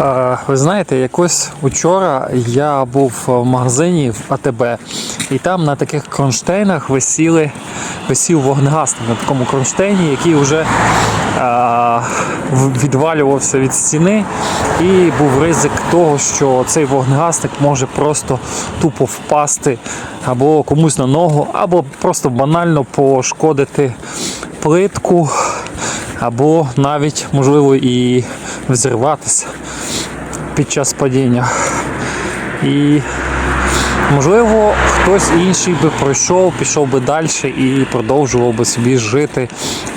Е, Ви знаєте, якось учора я був в магазині в АТБ, і там на таких кронштейнах висіли, висів вогнегасник на такому кронштейні, який вже е, відвалювався від стіни, і був ризик того, що цей вогнегасник може просто тупо впасти або комусь на ногу, або просто банально пошкодити плитку, або навіть можливо і взірватися під час падіння. І можливо хтось інший би пройшов, пішов би далі і продовжував би собі жити,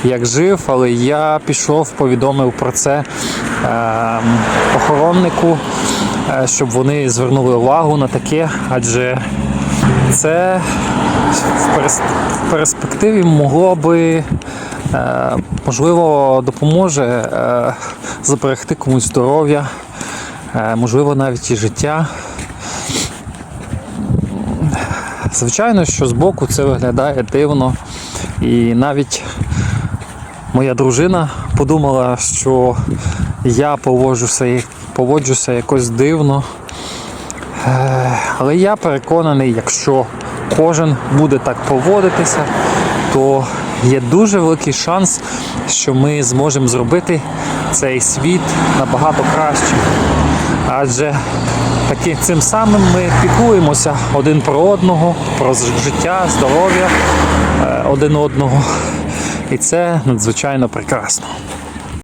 як жив, але я пішов, повідомив про це е, охороннику, е, щоб вони звернули увагу на таке, адже це в перспективі могло би можливо допоможе е, зберегти комусь здоров'я, е, можливо, навіть і життя. Звичайно, що збоку це виглядає дивно. І навіть моя дружина подумала, що я поводжуся, поводжуся якось дивно. Е, Але я переконаний, якщо кожен буде так поводитися, то є дуже великий шанс, що ми зможемо зробити цей світ набагато кращим. Адже таки, цим самим ми піклуємося один про одного, про життя, здоров'я е, один одного. І це надзвичайно прекрасно.